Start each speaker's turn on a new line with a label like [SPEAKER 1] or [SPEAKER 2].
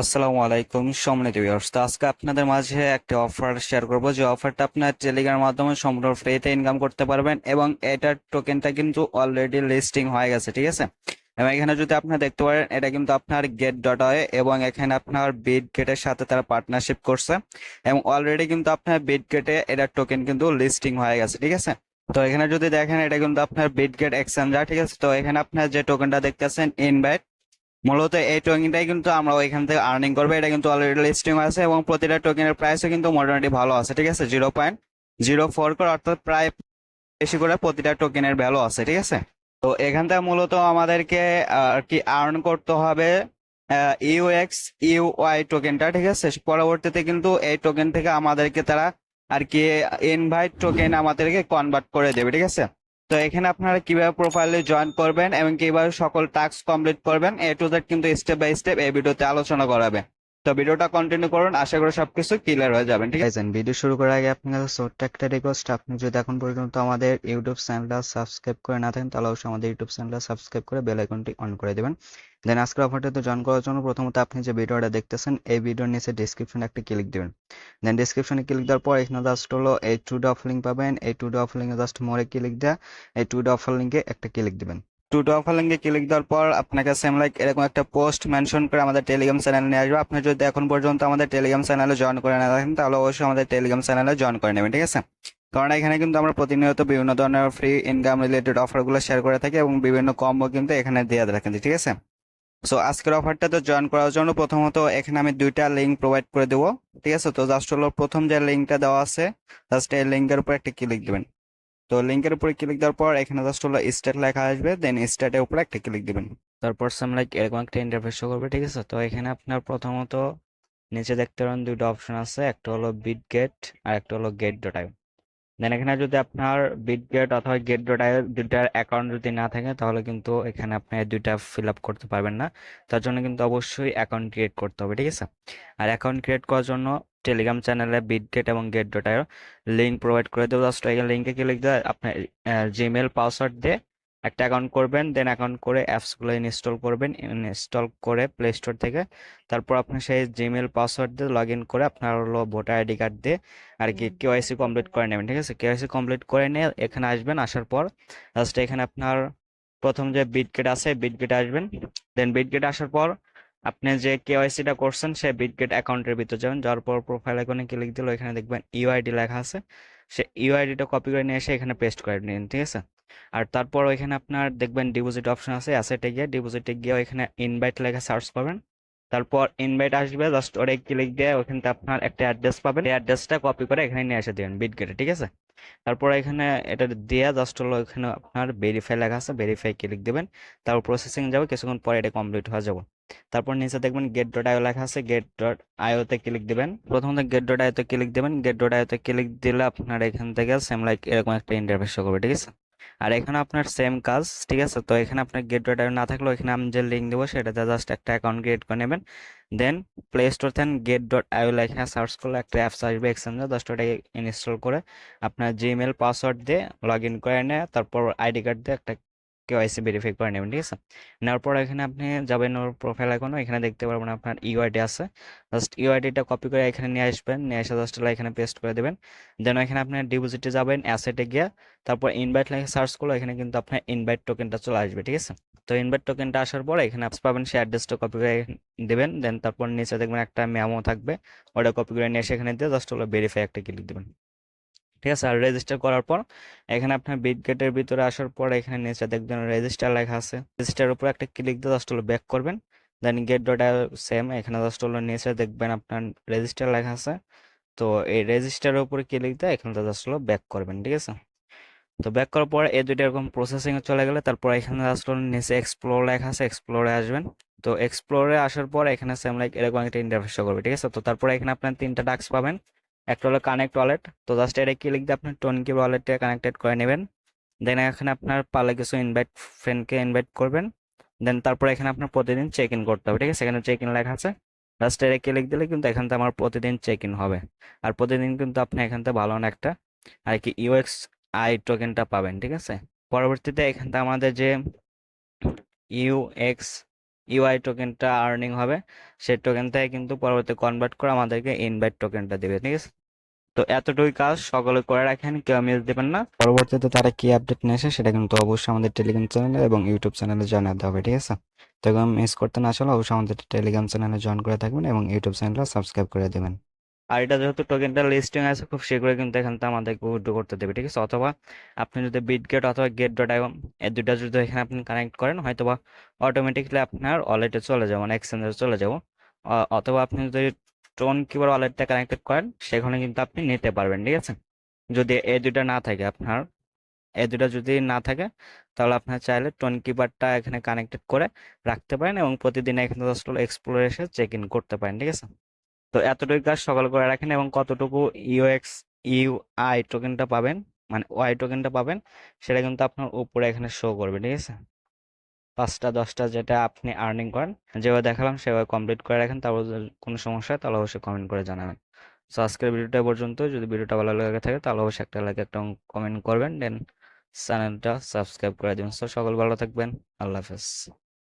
[SPEAKER 1] আসসালামু আলাইকুম, সম্মানিত ভিউয়ার্স তো আজকে আপনাদের মাঝে একটা অফার শেয়ার করব। যে অফারটা আপনার টেলিগ্রামের মাধ্যমে সম্পূর্ণ ফ্রিতে ইনকাম করতে পারবেন এবং এটার টোকেনটা কিন্তু অলরেডি লিস্টিং হয়ে গেছে, ঠিক আছে? এবং এখানে যদি আপনারা দেখতে পারেন, এটা কিন্তু আপনার গেট ডট হয় এবং এখানে আপনার বিট গেটের সাথে তারা পার্টনারশিপ করছে। এবং অলরেডি কিন্তু আপনার বিট গেটে এটার টোকেন কিন্তু লিস্টিং হয়ে গেছে, ঠিক আছে? তো এখানে যদি দেখেন, এটা কিন্তু আপনার বিট গেট এক্সচেঞ্জার ঠিক আছে? তো এখানে আপনার যে টোকেনটা দেখতেছেন ইনভাইট মূলত এই টোকেনটাই কিন্তু আমরা ওইখান থেকে আর্নিং করব। এটা কিন্তু অলরেডি লিস্টিং আছে এবং প্রতিটা টোকেনের প্রাইসও কিন্তু মোটামুটি ভালো আছে, ঠিক আছে? জিরো পয়েন্ট জিরো ফোর করে অর্থাৎ প্রায় বেশি করে প্রতিটা টোকেনের ভ্যালু আছে, ঠিক আছে? তো এখান থেকে মূলত আমাদেরকে আর কি আর্ন করতে হবে ইউএক্স ইউআই টোকেনটা ঠিক আছে? পরবর্তীতে কিন্তু এই টোকেন থেকে আমাদেরকে তারা আর কি ইনভাইট টোকেন আমাদেরকে কনভার্ট করে দেবে, ঠিক আছে? তো এখানে আপনারা কীভাবে প্রোফাইলে জয়েন করবেন এবং কীভাবে সকল টাস্ক কমপ্লিট করবেন, এ টু জেড কিন্তু স্টেপ বাই স্টেপ এই ভিডিওতে আলোচনা করাবে। তো ভিডিওটা কন্টিনিউ করুন, আশা করি সবকিছু ক্লিয়ার হয়ে যাবেন, ঠিক আছে? ভিডিও শুরু করার আগে আপনার কাছে ছোট্ট একটা রিকোয়েস্ট আপনি যদি এখন পর্যন্ত আমাদের ইউটিউব চ্যানেলটা সাবস্ক্রাইব করে না থাকেন, তাহলে অবশ্যই আমাদের ইউটিউব চ্যানেলটা সাবস্ক্রাইব করে বেল আইকনটি অন করে দেবেন। দেন আজকের অফারটাতে জয়েন করার জন্য প্রথমত আপনি যে ভিডিওটা দেখতেছেন, এই ভিডিওর নিচে ডিসক্রিপশনে একটা ক্লিক দিবেন। দেন ডিসক্রিপশনে ক্লিক দেওয়ার পর এখানে জাস্ট হলো এই টু ডে অফ লিঙ্ক পাবেন, এই টু ডে অফ লিঙ্কে জাস্ট মোরে ক্লিক দেওয়া এই টু ডে অফার লিঙ্কে একটা ক্লিক দিবেন। টু ডে অফার লিঙ্কে ক্লিক দেওয়ার পর আপনাকে সেম লাইক এরকম একটা পোস্ট মেনশন করে আমাদের টেলিগ্রাম চ্যানেলে নিয়ে আসবে। আপনি যদি এখন পর্যন্ত আমাদের টেলিগ্রাম চ্যানেলে জয়েন করে না থাকেন, তাহলে অবশ্যই আমাদের টেলিগ্রাম চ্যানেলে জয়েন করে নেবেন, ঠিক আছে? কারণ এখানে কিন্তু আমরা প্রতিনিয়ত বিভিন্ন ধরনের ফ্রি ইনকাম রিলেটেড অফারগুলো শেয়ার করে থাকি এবং বিভিন্ন কম্বো কিন্তু এখানে দেওয়া রাখেন ঠিক আছে? সো আজকের অফারটা তো জয়েন করার জন্য প্রথমত এখানে আমি দুইটা লিঙ্ক প্রোভাইড করে দেবো, ঠিক আছে? তো জাস্ট হলো প্রথম যে লিঙ্কটা দেওয়া আছে জাস্ট এই লিঙ্কের উপর একটা ক্লিক দিবেন। তো লিঙ্কের উপরে ক্লিক দেওয়ার পর এখানে জাস্ট হলো স্টেট লেখা আসবে দেন স্টেটের উপরে একটা ক্লিক দিবেন। তারপর সাম লাইক এরকম একটা ইন্টারফেস শো করবে, ঠিক আছে? তো এখানে আপনার প্রথমত নিচে দেখতে পারেন দুইটা অপশন আছে, একটা হলো বিট গেট আর একটা হলো গেট ডট আই দেন এখানে যদি আপনার বিট গেট অথবা গেট ডট আই দুইটার অ্যাকাউন্ট যদি না থাকে, তাহলে কিন্তু এখানে আপনি দুইটা ফিল আপ করতে পারবেন না। তার জন্য কিন্তু অবশ্যই অ্যাকাউন্ট ক্রিয়েট করতে হবে, ঠিক আছে? আর অ্যাকাউন্ট ক্রিয়েট করার জন্য টেলিগ্রাম চ্যানেলে বিটগেট এবং গেট ডট লিঙ্ক প্রোভাইড করে দেবো। জাস্ট এই লিঙ্কে ক্লিক দিয়ে আপনার জিমেল পাসওয়ার্ড দিয়ে একটা অ্যাকাউন্ট করবেন দেন অ্যাকাউন্ট করে অ্যাপসগুলো ইনস্টল করবেন ইনস্টল করে প্লে স্টোর থেকে। তারপর আপনি সেই জিমেল পাসওয়ার্ড দিয়ে লগ ইন করে আপনার হলো ভোটার আইডি কার্ড দিয়ে আর কি কেওয়াইসি কমপ্লিট করে নেবেন ঠিক আছে? কেওয়াইসি কমপ্লিট করে নিয়ে এখানে আসবেন আসার পর জাস্ট এখানে আপনার প্রথম যে বিটগেট আছে বিটগেট আসবেন। দেন বিটগেট আসার পর আপনি যে কেওয়াইসিটা করছেন সে বিটগেট অ্যাকাউন্টের ভিতর যাবেন। যাওয়ার পর প্রোফাইল আইকনে ক্লিক দিলে এখানে দেখবেন ইউআইডি লেখা আছে। সে ইউআইডিটা কপি করে নিয়ে এসে এখানে পেস্ট করে নিন, ঠিক আছে? আর তারপর ওইখানে আপনার দেখবেন ডিপোজিট অপশন আছে অ্যাসেটে গিয়ে ডিপোজিটে গিয়ে ওইখানে ইনভাইট লেখা সার্চ করবেন তারপর ইনভাইট আসবে জাস্ট ওরে ক্লিক দিয়ে ওখানে আপনার একটা অ্যাড্রেস পাবেন। এই অ্যাড্রেসটা কপি করে এখানে নিয়ে এসে দিবেন বিটগেটে ঠিক আছে? তারপর এখানে এটা দিয়ে জাস্ট হলো এখানে আপনার ভেরিফাই লেখা আছে ভেরিফাই ক্লিক দিবেন। তারপর প্রসেসিং যাবে, কিছুক্ষণ পরে এটা কমপ্লিট হয়ে যাবে। তারপর নিচে দেখবেন গেট ডট আইও লেখা আছে গেট ডট আইওতে ক্লিক দিবেন। প্রথমত গেট ডট আইওতে ক্লিক দিবেন। গেট ডট আইওতে ক্লিক দিলে আপনার এখান থেকে সেম লাইক এরকম একটা ইন্টারফেস শো করবে, ঠিক আছে? আর এখানে আপনার সেম কাজ, ঠিক আছে? তো এখানে আপনার গেট ডট আইও না থাকলেও এখানে আমি যে লিঙ্ক দেবো সেটাতে জাস্ট একটা অ্যাকাউন্ট ক্রিয়েট করে নেবেন। দেন প্লে স্টোর থেকে গেট ডট আইও লেখা সার্চ করলে একটা অ্যাপস আসবে এক্সচেঞ্জার জাস্ট ওটা ইনস্টল করে আপনার জিমেল পাসওয়ার্ড দিয়ে লগ ইন করে নেয়, তারপর আইডি কার্ড দিয়ে একটা কেওয়াইসি ভেরিফাই করে নেবেন, ঠিক আছে? নেওয়ার পর এখানে আপনি যাবেন ওর প্রোফাইল এখনও, এখানে দেখতে পারবেন আপনার ইউআইডি আছে। জাস্ট ইউআইডিটা কপি করে এখানে নিয়ে আসবেন, নিয়ে এসে জাস্ট এখানে পেস্ট করে দেবেন। দেন এখানে আপনি ডিপোজিটে যাবেন অ্যাসেটে গিয়ে, তারপর ইনভাইট লেখে সার্চ করলে এখানে কিন্তু আপনার ইনভাইট টোকেনটা চলে আসবে, ঠিক আছে? তো ইনভাইট টোকেনটা আসার পর এখানে অ্যাপস পাবেন সেই অ্যাড্রেসটা কপি করে দেবেন দেন তারপর নিচে দেখবেন একটা মেমো থাকবে, ওটা কপি করে নিয়ে এসে এখানে দিয়ে জাস্ট হলো ভেরিফাই একটা ক্লিক দেবেন। ঠিক আছে? আর রেজিস্টার করার পর এখানে আপনার বিটগেটের ভিতরে আসার পর এখানে নিচে দেখবেন রেজিস্টার লেখা আছে। রেজিস্টার উপর একটা ক্লিক দিয়ে জাস্ট হলো ব্যাক করবেন। দেন গেট ডট সেম এখানে জাস্ট হলো নিচে দেখবেন আপনার রেজিস্টার লেখা আছে। তো এই রেজিস্টারের উপরে ক্লিক দিয়ে এখানে জাস্ট হলো ব্যাক করবেন, ঠিক আছে? তো ব্যাক করার পর এই দুইটা এরকম প্রসেসিং চলে গেলে তারপর এখানে হলো নিচে এক্সপ্লোর লেখা আছে এক্সপ্লোরে আসবেন। তো এক্সপ্লোরে আসার পর এখানে সেম লাইক এরকম একটা ইন্টারফেস করবে, ঠিক আছে? তো তারপরে এখানে আপনার তিনটা টাস্ক পাবেন। একটা হলো কানেক্ট ওয়ালেট তো জাস্ট এটা ক্লিক দিয়ে আপনি টোনকি ওয়ালেটে কানেক্টেড করে নেবেন। দেন এখানে আপনার পারলে কিছু ইনভাইট ফ্রেন্ডকে ইনভাইট করবেন। দেন তারপর এখানে আপনার প্রতিদিন চেক ইন করতে হবে, ঠিক আছে? এখানে চেক ইন লেখা আছে। জাস্ট এটা ক্লিক দিলে কিন্তু এখান থেকে আমার প্রতিদিন চেক ইন হবে। আর প্রতিদিন কিন্তু আপনি এখান থেকে ভালো একটা, আর কি ইউএক্স আই টোকেনটা পাবেন, ঠিক আছে? পরবর্তীতে এখান থেকে আমাদের যে ইউএক্স ইউআই টোকেনটা আর্নিং হবে। সেই টোকেন থেকে কিন্তু পরবর্তী কনভার্ট করে আমাদেরকে ইনভাইট টোকেনটা দেবে, ঠিক আছে? তো এতটুকুই কাজ, সকলে করে রাখেন, কেউ মিস দেবেন না। পরবর্তীতে তারা কি আপডেট নিয়ে আসে সেটা কিন্তু অবশ্যই আমাদের টেলিগ্রাম চ্যানেলে এবং ইউটিউব চ্যানেলে জানাতে হবে, ঠিক আছে? তো মিস করতে না আসলে অবশ্যই আমাদের টেলিগ্রাম চ্যানেলে জয়েন করে থাকবেন এবং ইউটিউব চ্যানেলটা সাবস্ক্রাইব করে দেবেন। আর এটা যেহেতু টোকেনটা লিস্টিং আছে, খুব শীঘ্রই কিন্তু এখান থেকে আমাদেরকে উইথড্র করতে দেবে, ঠিক আছে? অথবা আপনি যদি বিটগেট অথবা গেট ডট আইকন এই দুইটা যদি এখানে আপনি কানেক্ট করেন হয়তো বা অটোমেটিকলি আপনার ওয়ালেটে চলে যাবে মানে এক্সচেঞ্জে চলে যাব। অথবা আপনি যদি টোন কিবার ওয়ালেটটা কানেক্টেড করেন, সেখানে কিন্তু আপনি নিতে পারবেন, ঠিক আছে? যদি এই দুইটা না থাকে আপনার এই দুটা যদি না থাকে, তাহলে আপনার চাইলে টোন কিপারটা এখানে কানেক্টেড করে রাখতে পারেন এবং প্রতিদিন এখানে জাস্ট এক্সপ্লোর এসে চেক ইন করতে পারেন, ঠিক আছে? তো এতটুকু কাজ সকাল করে রাখেন এবং কতটুকু ইউএক্স ইউআই টোকেনটা পাবেন মানে ওয়াই টোকেনটা পাবেন, সেটা কিন্তু আপনার উপরে এখানে শো করবে, ঠিক আছে? পাঁচটা, দশটা যেটা আপনি আর্নিং করেন, যেভাবে দেখালাম সেভাবে কমপ্লিট করে রাখেন, তারপর কোনো সমস্যা হয় তাহলে অবশ্যই কমেন্ট করে জানাবেন। সো আজকের ভিডিওটা পর্যন্ত, যদি ভিডিওটা ভালো লেগে থাকে তাহলে অবশ্যই একটা লাইক একটা কমেন্ট করবেন দেন চ্যানেলটা সাবস্ক্রাইব করে দিন সো সকল ভালো থাকবেন, আল্লাহ হাফেজ।